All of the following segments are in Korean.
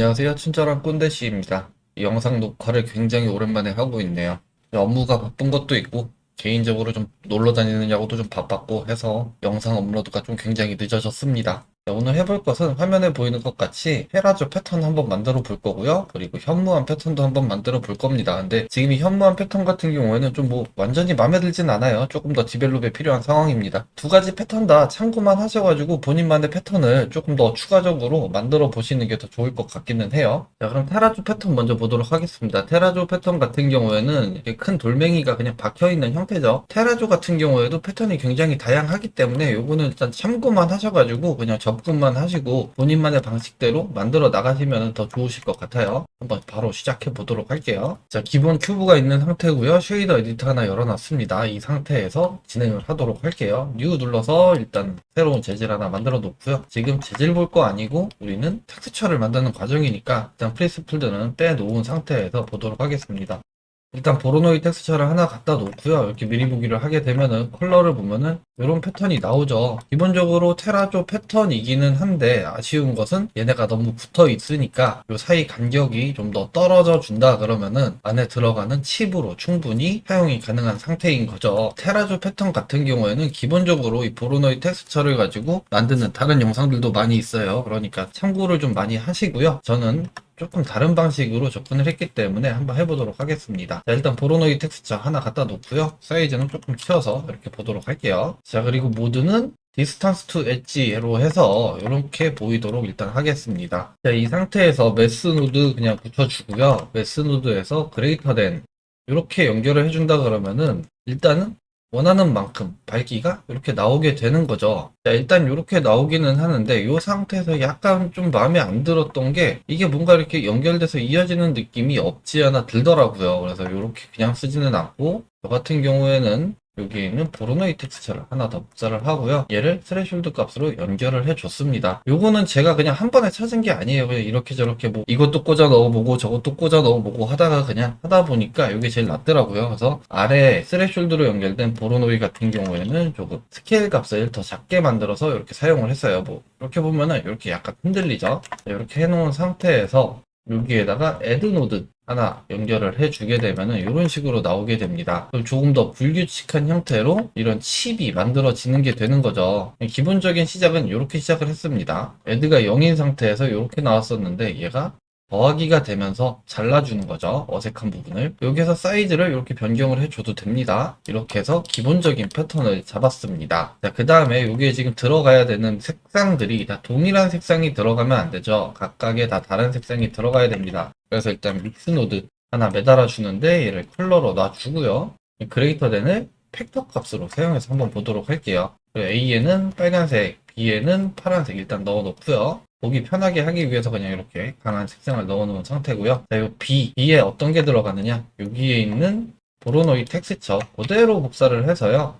안녕하세요. 친절한 꼰대씨입니다. 이 영상 녹화를 굉장히 오랜만에 하고 있네요. 업무가 바쁜 것도 있고, 개인적으로 좀 놀러 다니느냐고도 좀 바빴고 해서 영상 업로드가 좀 굉장히 늦어졌습니다. 자, 오늘 해볼 것은 화면에 보이는 것 같이 헤라조 패턴 한번 만들어 볼 거고요. 그리고 현무암 패턴도 한번 만들어 볼 겁니다. 근데 지금 이 현무암 패턴 같은 경우에는 좀 뭐 완전히 마음에 들진 않아요. 조금 더 디벨롭에 필요한 상황입니다. 두 가지 패턴 다 참고만 하셔가지고 본인만의 패턴을 조금 더 추가적으로 만들어 보시는 게 더 좋을 것 같기는 해요. 자, 그럼 테라조 패턴 먼저 보도록 하겠습니다. 테라조 패턴 같은 경우에는 이렇게 큰 돌멩이가 그냥 박혀 있는 형태죠. 테라조 같은 경우에도 패턴이 굉장히 다양하기 때문에 요거는 일단 참고만 하셔가지고 그냥 접근만 하시고 본인만의 방식대로 만들어 나가시면 더 좋으실 것 같아요. 한번 바로 시작해 보도록 할게요. 자, 기본 큐브가 있는 상태고요. 쉐이더 에디터 하나 열어놨습니다. 이 상태에서 진행을 하도록 할게요. 뉴 눌러서 일단 새로운 재질 하나 만들어 놓고요. 지금 재질 볼 거 아니고 우리는 텍스처를 만드는 과정이니까 일단 프리스 풀드는 빼놓은 상태에서 보도록 하겠습니다. 일단 보로노이 텍스처를 하나 갖다 놓고요. 이렇게 미리 보기를 하게 되면은 컬러를 보면은 이런 패턴이 나오죠. 기본적으로 테라조 패턴이기는 한데 아쉬운 것은 얘네가 너무 붙어 있으니까 요 사이 간격이 좀 더 떨어져 준다 그러면은 안에 들어가는 칩으로 충분히 사용이 가능한 상태인 거죠. 테라조 패턴 같은 경우에는 기본적으로 이 보로노이 텍스처를 가지고 만드는 다른 영상들도 많이 있어요. 그러니까 참고를 좀 많이 하시고요. 저는 조금 다른 방식으로 접근을 했기 때문에 한번 해보도록 하겠습니다. 자, 일단 보로노이 텍스처 하나 갖다 놓고요. 사이즈는 조금 키워서 이렇게 보도록 할게요. 자, 그리고 모드는 디스턴스 투 엣지로 해서 이렇게 보이도록 일단 하겠습니다. 자, 이 상태에서 매스 노드 그냥 붙여주고요. 매스 노드에서 그레이터 된 이렇게 연결을 해준다 그러면은 일단은 원하는 만큼 밝기가 이렇게 나오게 되는 거죠. 자, 일단 이렇게 나오기는 하는데 이 상태에서 약간 좀 마음에 안 들었던 게 이게 뭔가 이렇게 연결돼서 이어지는 느낌이 없지 않아 들더라고요. 그래서 이렇게 그냥 쓰지는 않고 저 같은 경우에는 여기에 있는 보로노이 텍스처를 하나 더 복사를 하고요. 얘를 스레숄드 값으로 연결을 해줬습니다. 요거는 제가 그냥 한 번에 찾은 게 아니에요. 그냥 이렇게 저렇게 뭐 이것도 꽂아 넣어보고 저것도 꽂아 넣어보고 하다가 그냥 하다 보니까 이게 제일 낫더라고요. 그래서 아래 스레숄드로 연결된 보로노이 같은 경우에는 조금 스케일 값을 더 작게 만들어서 이렇게 사용을 했어요. 뭐 이렇게 보면은 이렇게 약간 흔들리죠. 이렇게 해놓은 상태에서 여기에다가 애드 노드 하나 연결을 해주게 되면은 이런 식으로 나오게 됩니다. 그럼 조금 더 불규칙한 형태로 이런 칩이 만들어지는 게 되는 거죠. 기본적인 시작은 이렇게 시작을 했습니다. 애드가 0인 상태에서 이렇게 나왔었는데 얘가 더하기가 되면서 잘라주는 거죠. 어색한 부분을. 여기서 사이즈를 이렇게 변경을 해줘도 됩니다. 이렇게 해서 기본적인 패턴을 잡았습니다. 자, 그 다음에 여기에 지금 들어가야 되는 색상들이 다 동일한 색상이 들어가면 안 되죠. 각각의 다 다른 색상이 들어가야 됩니다. 그래서 일단 믹스 노드 하나 매달아 주는데 얘를 컬러로 놔주고요. 그레이터 덴을 팩터 값으로 사용해서 한번 보도록 할게요. A에는 빨간색, B에는 파란색 일단 넣어 놓고요. 보기 편하게 하기 위해서 그냥 이렇게 강한 색상을 넣어 놓은 상태고요. 자, 이 B, B에 어떤 게 들어가느냐? 여기에 있는 보로노이 텍스처 그대로 복사를 해서요.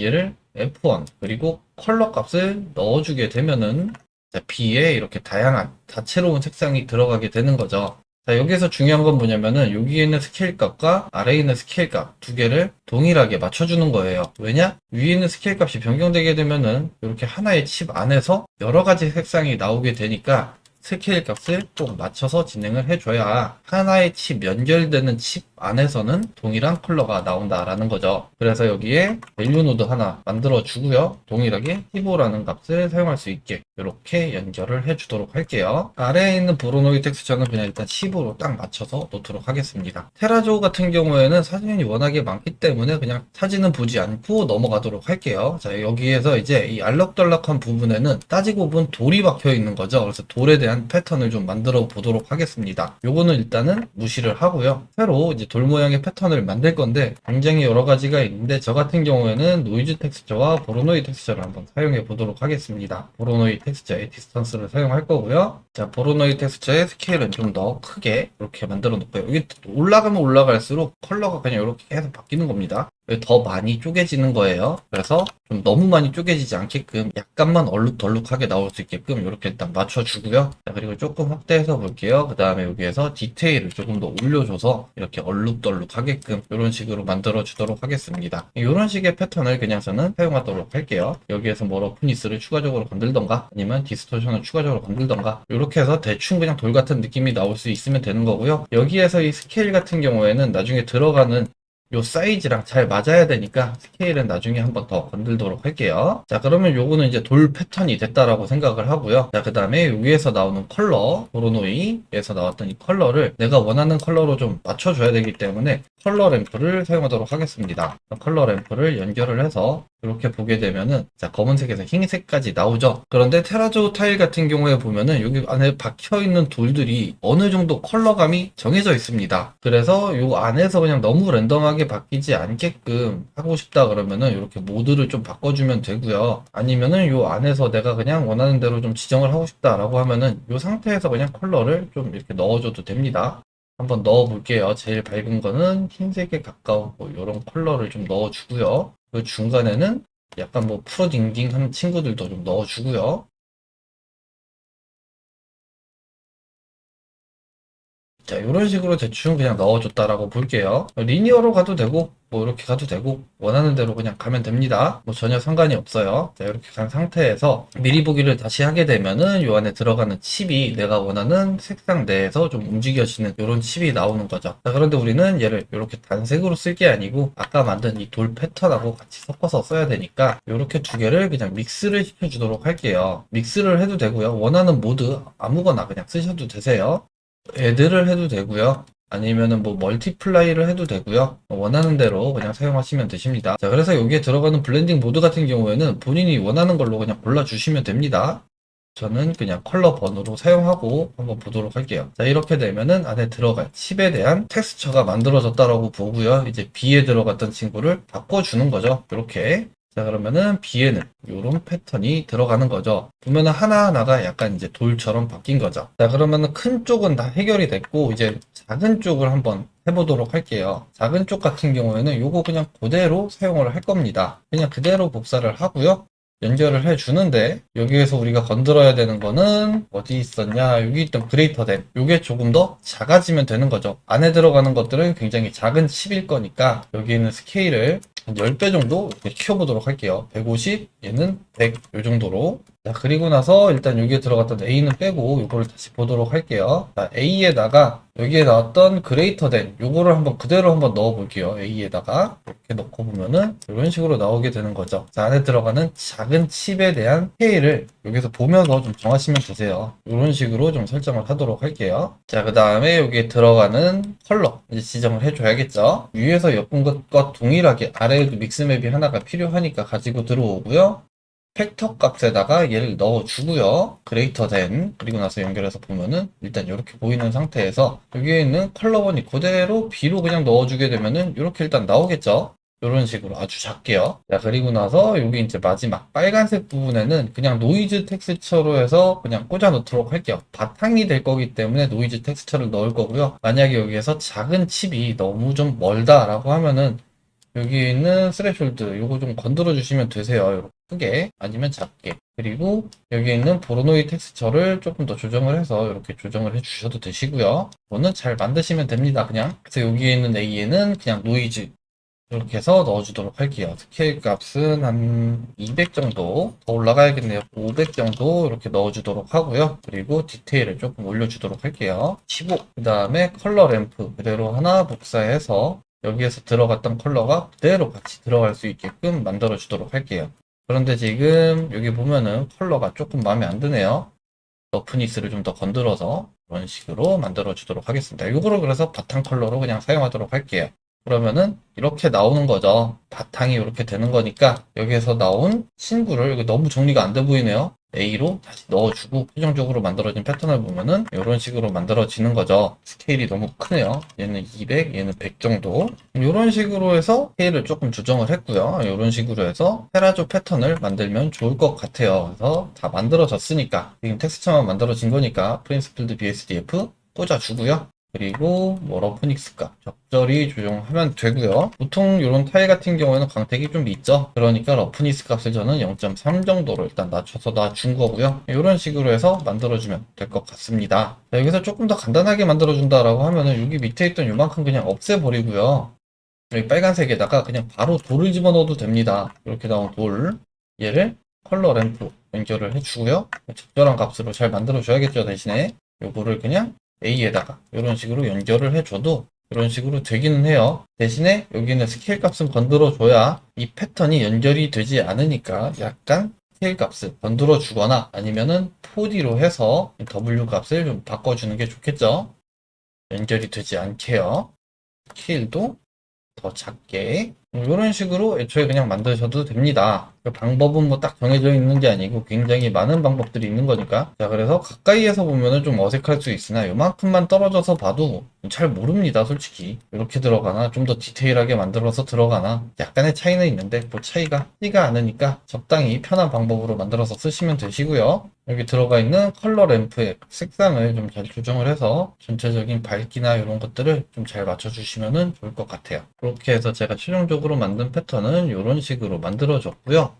얘를 F1 그리고 컬러 값을 넣어주게 되면은 자, B에 이렇게 다양한 다채로운 색상이 들어가게 되는 거죠. 자, 여기서 중요한 건 뭐냐면은 여기에 있는 스케일 값과 아래에 있는 스케일 값 두 개를 동일하게 맞춰주는 거예요. 왜냐? 위에 있는 스케일 값이 변경되게 되면은 이렇게 하나의 칩 안에서 여러 가지 색상이 나오게 되니까 스케일 값을 꼭 맞춰서 진행을 해줘야 하나의 칩 연결되는 칩 안에서는 동일한 컬러가 나온다라는 거죠. 그래서 여기에 밸류 노드 하나 만들어 주고요. 동일하게 15라는 값을 사용할 수 있게 이렇게 연결을 해 주도록 할게요. 아래에 있는 브로노이 텍스처는 그냥 일단 10으로 딱 맞춰서 놓도록 하겠습니다. 테라조 같은 경우에는 사진이 워낙에 많기 때문에 그냥 사진은 보지 않고 넘어가도록 할게요. 자 여기에서 이제 이 알록달록한 부분에는 따지고 보면 돌이 박혀 있는 거죠. 그래서 돌에 대한 패턴을 좀 만들어 보도록 하겠습니다. 요거는 일단은 무시를 하고요. 새로 이제 돌 모양의 패턴을 만들 건데 굉장히 여러 가지가 있는데 저 같은 경우에는 노이즈 텍스처와 보로노이 텍스처를 한번 사용해 보도록 하겠습니다. 보로노이 텍스처의 디스턴스를 사용할 거고요. 자, 보로노이 텍스처의 스케일은 좀 더 크게 이렇게 만들어 놓고요. 여기 올라가면 올라갈수록 컬러가 그냥 이렇게 계속 바뀌는 겁니다. 더 많이 쪼개지는 거예요. 그래서 좀 너무 많이 쪼개지지 않게끔 약간만 얼룩덜룩하게 나올 수 있게끔 이렇게 일단 맞춰주고요. 자, 그리고 조금 확대해서 볼게요. 그 다음에 여기에서 디테일을 조금 더 올려줘서 이렇게 얼룩덜룩하게끔 이런 식으로 만들어 주도록 하겠습니다. 이런 식의 패턴을 그냥 저는 사용하도록 할게요. 여기에서 뭐 러프니스를 추가적으로 건들던가 아니면 디스토션을 추가적으로 건들던가 이렇게 해서 대충 그냥 돌 같은 느낌이 나올 수 있으면 되는 거고요. 여기에서 이 스케일 같은 경우에는 나중에 들어가는 요 사이즈랑 잘 맞아야 되니까 스케일은 나중에 한번 더 건들도록 할게요. 자, 그러면 요거는 이제 돌 패턴이 됐다라고 생각을 하고요. 자, 그 다음에 위에서 나오는 컬러, 보로노이에서 나왔던 이 컬러를 내가 원하는 컬러로 좀 맞춰줘야 되기 때문에 컬러 램프를 사용하도록 하겠습니다. 컬러 램프를 연결을 해서 이렇게 보게 되면은 자 검은색에서 흰색까지 나오죠. 그런데 테라조 타일 같은 경우에 보면은 여기 안에 박혀 있는 돌들이 어느 정도 컬러감이 정해져 있습니다. 그래서 요 안에서 그냥 너무 랜덤하게 바뀌지 않게끔 하고 싶다 그러면은 이렇게 모드를 좀 바꿔주면 되고요. 아니면은 요 안에서 내가 그냥 원하는 대로 좀 지정을 하고 싶다 라고 하면은 요 상태에서 그냥 컬러를 좀 이렇게 넣어줘도 됩니다. 한번 넣어 볼게요. 제일 밝은 거는 흰색에 가까운 뭐 이런 컬러를 좀 넣어 주고요. 그 중간에는 약간 뭐 프로딩딩한 친구들도 좀 넣어주고요. 자, 이런 식으로 대충 그냥 넣어줬다라고 볼게요. 리니어로 가도 되고, 뭐 이렇게 가도 되고, 원하는 대로 그냥 가면 됩니다. 뭐 전혀 상관이 없어요. 자, 이렇게 간 상태에서 미리 보기를 다시 하게 되면은 요 안에 들어가는 칩이 내가 원하는 색상 내에서 좀 움직여지는 이런 칩이 나오는 거죠. 자, 그런데 우리는 얘를 이렇게 단색으로 쓸 게 아니고, 아까 만든 이 돌 패턴하고 같이 섞어서 써야 되니까, 이렇게 두 개를 그냥 믹스를 시켜주도록 할게요. 믹스를 해도 되고요. 원하는 모드 아무거나 그냥 쓰셔도 되세요. 애들을 해도 되고요. 아니면은 뭐 멀티플라이를 해도 되고요. 원하는 대로 그냥 사용하시면 되십니다. 자, 그래서 여기에 들어가는 블렌딩 모드 같은 경우에는 본인이 원하는 걸로 그냥 골라주시면 됩니다. 저는 그냥 컬러 번호로 사용하고 한번 보도록 할게요. 자, 이렇게 되면은 안에 들어갈 칩에 대한 텍스처가 만들어졌다라고 보고요. 이제 B에 들어갔던 친구를 바꿔주는 거죠. 이렇게. 자, 그러면은 B에는 이런 패턴이 들어가는 거죠. 보면은 하나하나가 약간 이제 돌처럼 바뀐 거죠. 자, 그러면은 큰 쪽은 다 해결이 됐고, 이제 작은 쪽을 한번 해보도록 할게요. 작은 쪽 같은 경우에는 요거 그냥 그대로 사용을 할 겁니다. 그냥 그대로 복사를 하고요. 연결을 해주는데 여기에서 우리가 건드려야 되는 거는 어디 있었냐 여기 있던 그레이터 된 요게 조금 더 작아지면 되는 거죠 안에 들어가는 것들은 굉장히 작은 칩일 거니까 여기 있는 스케일을 한 10배 정도 키워보도록 할게요. 150 얘는 100 요 정도로 자 그리고 나서 일단 여기에 들어갔던 A는 빼고 요거를 다시 보도록 할게요. 자 A에다가 여기에 나왔던 그레이터 된 요거를 한번 그대로 한번 넣어 볼게요. A에다가 이렇게 넣고 보면은 이런 식으로 나오게 되는 거죠. 자 안에 들어가는 작은 칩에 대한 스케일을 여기서 보면서 좀 정하시면 되세요. 이런 식으로 좀 설정을 하도록 할게요. 자 그 다음에 여기에 들어가는 컬러 이제 지정을 해줘야겠죠. 위에서 엮은 것과 동일하게 아래에도 믹스맵이 하나가 필요하니까 가지고 들어오고요 팩터 값에다가 얘를 넣어주고요. 그레이터 된 그리고 나서 연결해서 보면은 일단 이렇게 보이는 상태에서 여기에 있는 컬러번이 그대로 B로 그냥 넣어주게 되면은 이렇게 일단 나오겠죠. 이런 식으로 아주 작게요. 자, 그리고 나서 여기 이제 마지막 빨간색 부분에는 그냥 노이즈 텍스처로 해서 그냥 꽂아 놓도록 할게요. 바탕이 될 거기 때문에 노이즈 텍스처를 넣을 거고요. 만약에 여기에서 작은 칩이 너무 좀 멀다라고 하면은 여기 있는 스레숄드 요거 좀 건드려 주시면 되세요. 이렇게 크게 아니면 작게 그리고 여기 있는 보로노이 텍스처를 조금 더 조정을 해서 이렇게 조정을 해 주셔도 되시고요. 이거는 잘 만드시면 됩니다. 그냥 그래서 여기에 있는 A에는 그냥 노이즈 이렇게 해서 넣어주도록 할게요. 스케일 값은 한 200 정도 더 올라가야겠네요. 500 정도 이렇게 넣어주도록 하고요. 그리고 디테일을 조금 올려주도록 할게요. 15. 그 다음에 컬러 램프 그대로 하나 복사해서 여기에서 들어갔던 컬러가 그대로 같이 들어갈 수 있게끔 만들어 주도록 할게요. 그런데 지금 여기 보면은 컬러가 조금 마음에 안 드네요. 러프니스를 좀 더 건드려서 이런 식으로 만들어 주도록 하겠습니다. 이거를 그래서 바탕 컬러로 그냥 사용하도록 할게요. 그러면은 이렇게 나오는 거죠. 바탕이 이렇게 되는 거니까 여기에서 나온 친구를 이거 너무 정리가 안 돼 보이네요. A로 다시 넣어주고 최종적으로 만들어진 패턴을 보면은 이런 식으로 만들어지는 거죠. 스케일이 너무 크네요. 얘는 200, 얘는 100 정도. 이런 식으로 해서 스케일을 조금 조정을 했고요. 이런 식으로 해서 테라조 패턴을 만들면 좋을 것 같아요. 그래서 다 만들어졌으니까 지금 텍스처만 만들어진 거니까 프린스필드 BSDF 꽂아주고요. 그리고 뭐 러프닉스 값 적절히 조정하면 되고요. 보통 이런 타일 같은 경우에는 광택이 좀 있죠. 그러니까 러프니스 값을 저는 0.3 정도로 일단 낮춰서 놔준 거고요. 이런 식으로 해서 만들어주면 될 것 같습니다. 자, 여기서 조금 더 간단하게 만들어준다라고 하면은 여기 밑에 있던 요만큼 그냥 없애버리고요. 여기 빨간색에다가 그냥 바로 돌을 집어넣어도 됩니다. 이렇게 나온 돌 얘를 컬러 램프 연결을 해주고요. 적절한 값으로 잘 만들어 줘야겠죠 대신에 요거를 그냥 A에다가 이런 식으로 연결을 해줘도 이런 식으로 되기는 해요. 대신에 여기는 스케일 값은 건드려 줘야 이 패턴이 연결이 되지 않으니까 약간 스케일 값을 건드려 주거나 아니면은 4D로 해서 W 값을 좀 바꿔주는 게 좋겠죠. 연결이 되지 않게요. 스케일도 더 작게 이런 식으로 애초에 그냥 만드셔도 됩니다. 그 방법은 뭐 딱 정해져 있는 게 아니고 굉장히 많은 방법들이 있는 거니까. 자, 그래서 가까이에서 보면은 좀 어색할 수 있으나 요만큼만 떨어져서 봐도 잘 모릅니다, 솔직히. 이렇게 들어가나 좀 더 디테일하게 만들어서 들어가나 약간의 차이는 있는데 그 차이가 크지가 않으니까 적당히 편한 방법으로 만들어서 쓰시면 되시고요. 여기 들어가 있는 컬러 램프의 색상을 좀 잘 조정을 해서 전체적인 밝기나 이런 것들을 좀 잘 맞춰주시면 좋을 것 같아요. 그렇게 해서 제가 최종적으로 만든 패턴은 이런 식으로 만들어졌고요.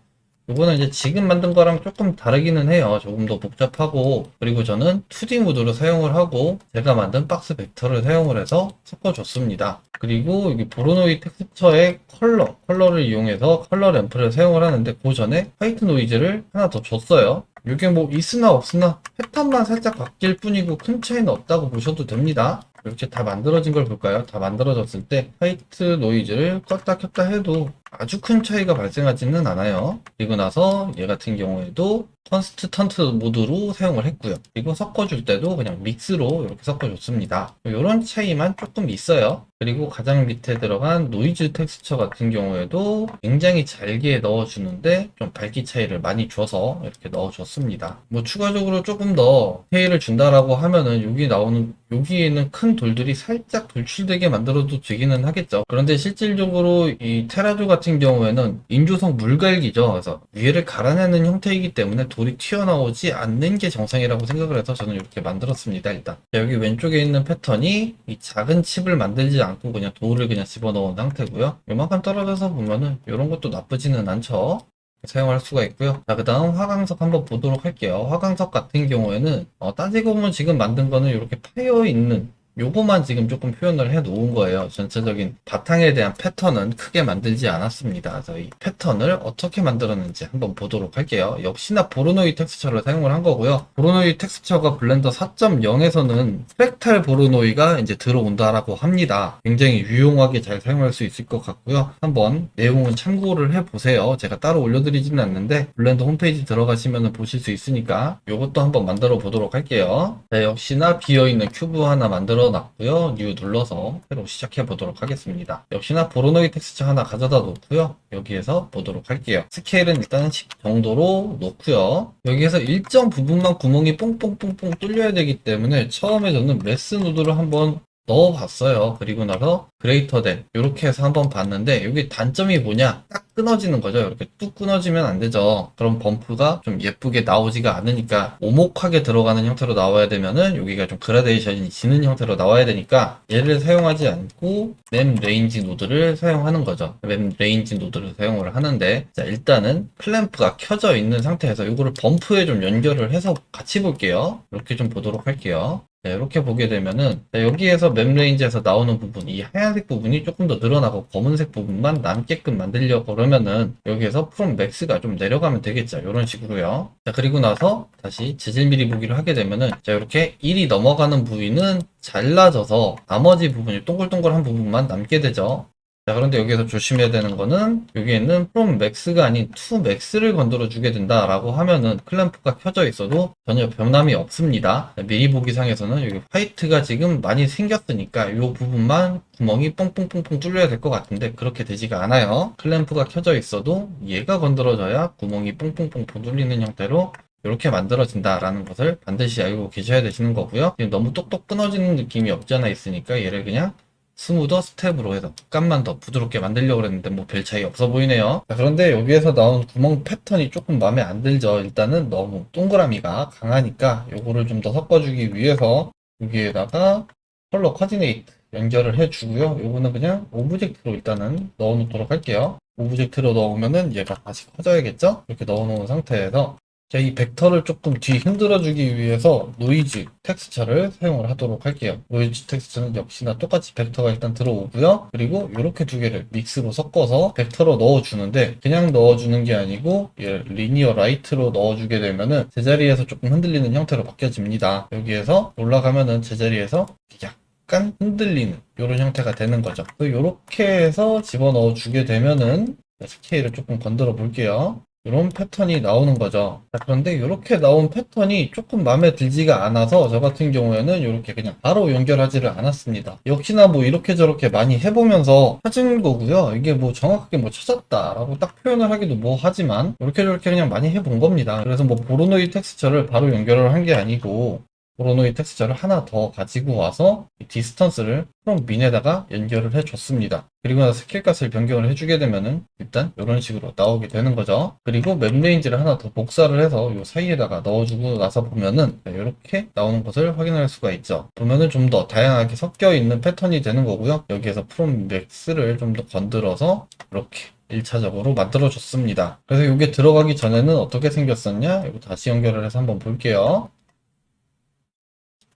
이거는 이제 지금 만든 거랑 조금 다르기는 해요. 조금 더 복잡하고 그리고 저는 2D 모드로 사용을 하고 제가 만든 박스 벡터를 사용을 해서 섞어줬습니다. 그리고 여기 보로노이 텍스처의 컬러, 컬러를 이용해서 컬러 램프를 사용을 하는데 그 전에 화이트 노이즈를 하나 더 줬어요. 이게 뭐 있으나 없으나 패턴만 살짝 바뀔 뿐이고 큰 차이는 없다고 보셔도 됩니다. 이렇게 다 만들어진 걸 볼까요? 다 만들어졌을 때 화이트 노이즈를 껐다 켰다 해도 아주 큰 차이가 발생하지는 않아요. 그리고 나서 얘 같은 경우에도 컨스트턴트 모드로 사용을 했고요. 그리고 섞어줄 때도 그냥 믹스로 이렇게 섞어줬습니다. 이런 차이만 조금 있어요. 그리고 가장 밑에 들어간 노이즈 텍스처 같은 경우에도 굉장히 잘게 넣어주는데 좀 밝기 차이를 많이 줘서 이렇게 넣어줬습니다. 뭐 추가적으로 조금 더 페이를 준다라고 하면은 여기 나오는 여기에는 큰 돌들이 살짝 돌출되게 만들어도 되기는 하겠죠. 그런데 실질적으로 이 테라조 같은 경우에는 인조성 물갈기죠. 그래서 위에를 갈아내는 형태이기 때문에 돌이 튀어나오지 않는 게 정상이라고 생각을 해서 저는 이렇게 만들었습니다. 일단 자, 여기 왼쪽에 있는 패턴이 이 작은 칩을 만들지 않고 그냥 돌을 그냥 집어넣은 상태고요. 요만큼 떨어져서 보면은 이런 것도 나쁘지는 않죠. 사용할 수가 있고요. 자, 그 다음 화강석 한번 보도록 할게요. 화강석 같은 경우에는 어, 따지고 보면 지금 만든 거는 이렇게 파여 있는 요거만 지금 조금 표현을 해 놓은 거예요. 전체적인 바탕에 대한 패턴은 크게 만들지 않았습니다. 이 패턴을 어떻게 만들었는지 한번 보도록 할게요. 역시나 보르노이 텍스처를 사용을 한 거고요. 보르노이 텍스처가 블렌더 4.0에서는 스펙탈 보르노이가 이제 들어온다라고 합니다. 굉장히 유용하게 잘 사용할 수 있을 것 같고요. 한번 내용은 참고를 해 보세요. 제가 따로 올려드리지는 않는데 블렌더 홈페이지 들어가시면 보실 수 있으니까 이것도 한번 만들어 보도록 할게요. 네, 역시나 비어있는 큐브 하나 만들어 놨고요. 뉴 눌러서 새로 시작해 보도록 하겠습니다. 역시나 보로노이 텍스처 하나 가져다 놓고요. 여기에서 보도록 할게요. 스케일은 일단 10 정도로 놓고요. 여기에서 일정 부분만 구멍이 뽕뽕뽕뽕 뚫려야 되기 때문에 처음에 저는 메스 노드를 한번 넣어봤어요. 그리고 나서 그레이터 된 이렇게 해서 한번 봤는데 여기 단점이 뭐냐 딱 끊어지는 거죠. 이렇게 뚝 끊어지면 안 되죠. 그럼 범프가 좀 예쁘게 나오지가 않으니까 오목하게 들어가는 형태로 나와야 되면은 여기가 좀 그라데이션이 지는 형태로 나와야 되니까 얘를 사용하지 않고 램 레인지 노드를 사용하는 거죠. 램 레인지 노드를 사용을 하는데 자 일단은 클램프가 켜져 있는 상태에서 이거를 범프에 좀 연결을 해서 같이 볼게요. 이렇게 좀 보도록 할게요. 네, 이렇게 보게 되면은 네, 여기에서 맵 레인지에서 나오는 부분 이 하얀색 부분이 조금 더 늘어나고 검은색 부분만 남게끔 만들려고 그러면은 여기에서 프롬 맥스가 좀 내려가면 되겠죠. 이런 식으로요. 자 그리고 나서 다시 재질 미리 보기를 하게 되면은 자 이렇게 1이 넘어가는 부위는 잘라져서 나머지 부분이 동글동글한 부분만 남게 되죠 자, 그런데 여기서 조심해야 되는 거는 여기에는 from max가 아닌 to max를 건드려 주게 된다 라고 하면은 클램프가 켜져 있어도 전혀 변함이 없습니다. 미리 보기 상에서는 여기 화이트가 지금 많이 생겼으니까 이 부분만 구멍이 뽕뽕뽕뽕 뚫려야 될 것 같은데 그렇게 되지가 않아요. 클램프가 켜져 있어도 얘가 건드려져야 구멍이 뽕뽕뽕뽕 뚫리는 형태로 이렇게 만들어진다라는 것을 반드시 알고 계셔야 되시는 거고요. 너무 똑똑 끊어지는 느낌이 없지 않아 있으니까 얘를 그냥 스무더 스텝으로 해서 값만 더 부드럽게 만들려고 그랬는데 뭐 별 차이 없어 보이네요. 자, 그런데 여기에서 나온 구멍 패턴이 조금 마음에 안 들죠. 일단은 너무 동그라미가 강하니까 요거를 좀 더 섞어주기 위해서 여기에다가 컬러 코디네이트 연결을 해주고요. 요거는 그냥 오브젝트로 일단은 넣어 놓도록 할게요. 오브젝트로 넣으면은 얘가 다시 커져야겠죠? 이렇게 넣어 놓은 상태에서 자, 이 벡터를 조금 뒤 흔들어 주기 위해서 노이즈 텍스처를 사용을 하도록 할게요. 노이즈 텍스처는 역시나 똑같이 벡터가 일단 들어오고요. 그리고 이렇게 두 개를 믹스로 섞어서 벡터로 넣어 주는데 그냥 넣어 주는 게 아니고 얘 리니어 라이트로 넣어 주게 되면은 제자리에서 조금 흔들리는 형태로 바뀌어집니다. 여기에서 올라가면은 제자리에서 약간 흔들리는 이런 형태가 되는 거죠. 이렇게 해서 집어넣어 주게 되면은 스케일을 조금 건드려 볼게요. 이런 패턴이 나오는 거죠. 자, 그런데 이렇게 나온 패턴이 조금 마음에 들지가 않아서 저 같은 경우에는 이렇게 그냥 바로 연결하지를 않았습니다. 역시나 뭐 이렇게 저렇게 많이 해보면서 찾은 거고요. 이게 뭐 정확하게 뭐 찾았다 라고 딱 표현을 하기도 뭐 하지만 이렇게 저렇게 그냥 많이 해본 겁니다. 그래서 뭐 보로노이 텍스처를 바로 연결을 한 게 아니고 보로노이 텍스처를 하나 더 가지고 와서 이 디스턴스를 프롬 민에다가 연결을 해줬습니다. 그리고 나서 스킬 값을 변경을 해주게 되면은 일단 이런 식으로 나오게 되는 거죠. 그리고 맵 레인지를 하나 더 복사를 해서 이 사이에다가 넣어주고 나서 보면은 이렇게 나오는 것을 확인할 수가 있죠. 보면은 좀 더 다양하게 섞여 있는 패턴이 되는 거고요. 여기에서 프롬 맥스를 좀 더 건드려서 이렇게 1차적으로 만들어줬습니다. 그래서 이게 들어가기 전에는 어떻게 생겼었냐? 이거 다시 연결을 해서 한번 볼게요.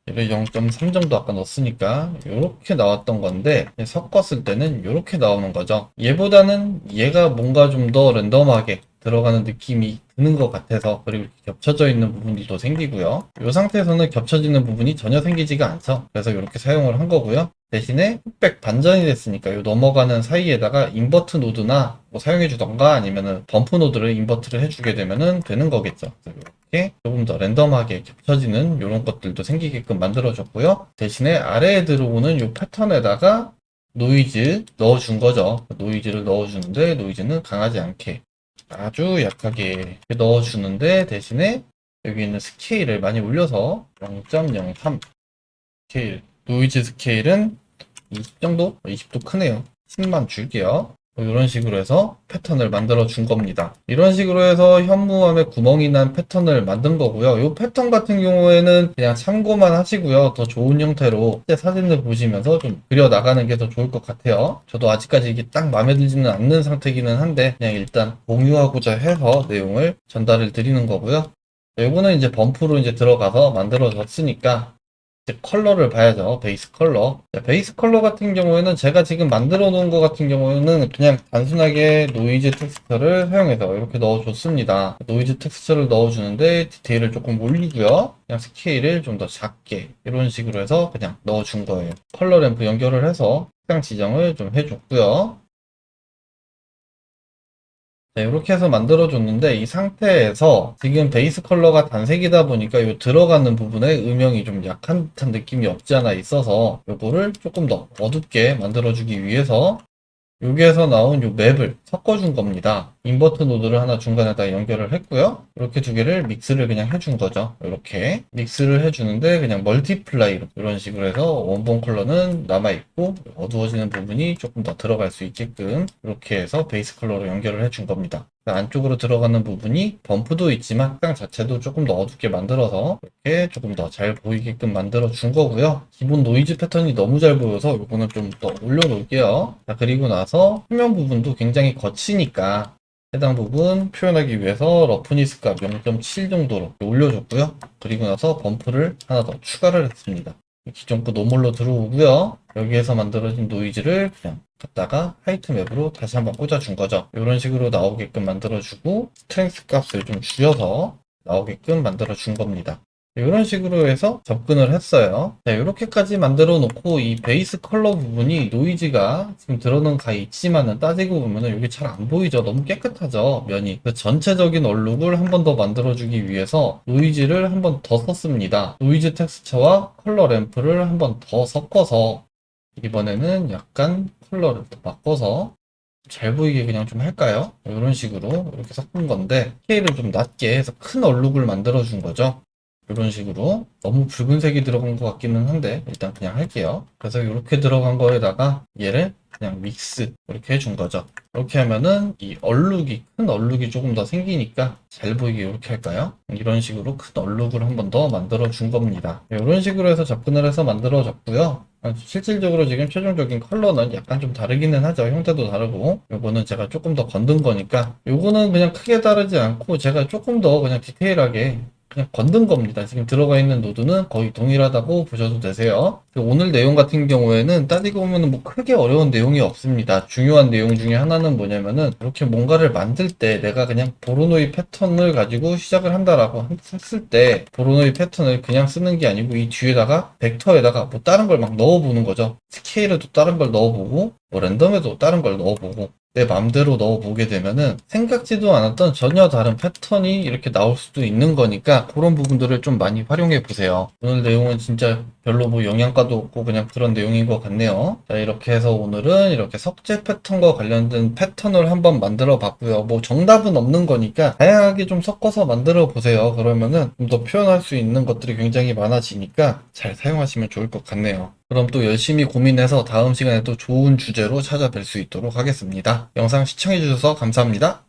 얘를 0.3 정도 아까 넣었으니까 이렇게 나왔던 건데 섞었을 때는 이렇게 나오는 거죠. 얘보다는 얘가 뭔가 좀 더 랜덤하게 들어가는 느낌이 드는 것 같아서 그리고 이렇게 겹쳐져 있는 부분이 또 생기고요. 이 상태에서는 겹쳐지는 부분이 전혀 생기지가 않죠. 그래서 이렇게 사용을 한 거고요. 대신에 흑백 반전이 됐으니까 이 넘어가는 사이에다가 인버트 노드나 뭐 사용해 주던가 아니면은 범프 노드를 인버트를 해주게 되면은 되는 거겠죠. 이렇게 조금 더 랜덤하게 겹쳐지는 이런 것들도 생기게끔 만들어줬고요. 대신에 아래에 들어오는 이 패턴에다가 노이즈 넣어준 거죠. 노이즈를 넣어주는데 노이즈는 강하지 않게 아주 약하게 넣어주는데 대신에 여기 있는 스케일을 많이 올려서 0.03 스케일. 노이즈 스케일은 20 정도? 20도 크네요. 10만 줄게요 뭐 이런 식으로 해서 패턴을 만들어 준 겁니다. 이런 식으로 해서 현무암에 구멍이 난 패턴을 만든 거고요. 이 패턴 같은 경우에는 그냥 참고만 하시고요. 더 좋은 형태로 사진을 보시면서 좀 그려 나가는 게 더 좋을 것 같아요. 저도 아직까지 이게 딱 마음에 들지는 않는 상태기는 한데 그냥 일단 공유하고자 해서 내용을 전달을 드리는 거고요. 이거는 이제 범프로 이제 들어가서 만들어졌으니까 컬러를 봐야죠. 베이스 컬러. 자, 베이스 컬러 같은 경우에는 제가 지금 만들어 놓은 것 같은 경우에는 그냥 단순하게 노이즈 텍스처를 사용해서 이렇게 넣어줬습니다. 노이즈 텍스처를 넣어주는데 디테일을 조금 올리고요. 그냥 스케일을 좀 더 작게 이런 식으로 해서 그냥 넣어준 거예요. 컬러 램프 연결을 해서 색상 지정을 좀 해줬고요. 네, 이렇게 해서 만들어줬는데 이 상태에서 지금 베이스 컬러가 단색이다 보니까 이 들어가는 부분에 음영이 좀 약한 듯한 느낌이 없지 않아 있어서 요거를 조금 더 어둡게 만들어주기 위해서 여기에서 나온 요 맵을 섞어준 겁니다. 인버트 노드를 하나 중간에다 연결을 했고요. 이렇게 두 개를 믹스를 그냥 해준 거죠. 이렇게 믹스를 해주는데 그냥 멀티플라이로 이런 식으로 해서 원본 컬러는 남아있고 어두워지는 부분이 조금 더 들어갈 수 있게끔 이렇게 해서 베이스 컬러로 연결을 해준 겁니다. 그 안쪽으로 들어가는 부분이 범프도 있지만 색상 자체도 조금 더 어둡게 만들어서 이렇게 조금 더 잘 보이게끔 만들어 준 거고요. 기본 노이즈 패턴이 너무 잘 보여서 이거는 좀 더 올려놓을게요. 자, 그리고 나서 표면 부분도 굉장히 거치니까 해당 부분 표현하기 위해서 러프니스 값 0.7 정도로 올려줬고요. 그리고 나서 범프를 하나 더 추가를 했습니다. 기존 거 노멀로 들어오고요. 여기에서 만들어진 노이즈를 그냥 갖다가 하이트 맵으로 다시 한번 꽂아준 거죠. 이런 식으로 나오게끔 만들어주고 스트렝스 값을 좀 줄여서 나오게끔 만들어준 겁니다. 이런 식으로 해서 접근을 했어요. 자, 이렇게까지 만들어 놓고 이 베이스 컬러 부분이 노이즈가 지금 들어는 가 있지만은 따지고 보면은 이게 잘 안 보이죠. 너무 깨끗하죠. 면이. 그 전체적인 얼룩을 한 번 더 만들어주기 위해서 노이즈를 한 번 더 썼습니다. 노이즈 텍스처와 컬러 램프를 한 번 더 섞어서 이번에는 약간 컬러를 또 바꿔서 잘 보이게 그냥 좀 할까요? 이런 식으로 이렇게 섞은 건데 스케일을 좀 낮게 해서 큰 얼룩을 만들어 준 거죠. 이런 식으로 너무 붉은색이 들어간 것 같기는 한데 일단 그냥 할게요. 그래서 이렇게 들어간 거에다가 얘를 그냥 믹스 이렇게 해준 거죠. 이렇게 하면은 이 얼룩이 큰 얼룩이 조금 더 생기니까 잘 보이게 이렇게 할까요? 이런 식으로 큰 얼룩을 한 번 더 만들어 준 겁니다. 이런 식으로 해서 접근을 해서 만들어 줬고요. 아, 실질적으로 지금 최종적인 컬러는 약간 좀 다르기는 하죠. 형태도 다르고. 요거는 제가 조금 더 건든 거니까. 요거는 그냥 크게 다르지 않고 제가 조금 더 그냥 디테일하게 그냥 건든 겁니다. 지금 들어가 있는 노드는 거의 동일하다고 보셔도 되세요. 그 오늘 내용 같은 경우에는 따지고 보면 뭐 크게 어려운 내용이 없습니다. 중요한 내용 중에 하나는 뭐냐면은 이렇게 뭔가를 만들 때 내가 그냥 보로노이 패턴을 가지고 시작을 한다라고 했을 때 보로노이 패턴을 그냥 쓰는 게 아니고 이 뒤에다가 벡터에다가 뭐 다른 걸 막 넣어보는 거죠. 스케일에도 다른 걸 넣어보고 뭐 랜덤에도 다른 걸 넣어보고 내 맘대로 넣어보게 되면은 생각지도 않았던 전혀 다른 패턴이 이렇게 나올 수도 있는 거니까 그런 부분들을 좀 많이 활용해 보세요. 오늘 내용은 진짜 별로 뭐 영양가도 없고 그냥 그런 내용인 것 같네요. 자, 이렇게 해서 오늘은 이렇게 석재 패턴과 관련된 패턴을 한번 만들어 봤고요. 뭐 정답은 없는 거니까 다양하게 좀 섞어서 만들어 보세요. 그러면은 좀 더 표현할 수 있는 것들이 굉장히 많아지니까 잘 사용하시면 좋을 것 같네요. 그럼 또 열심히 고민해서 다음 시간에 또 좋은 주제로 찾아뵐 수 있도록 하겠습니다. 영상 시청해주셔서 감사합니다.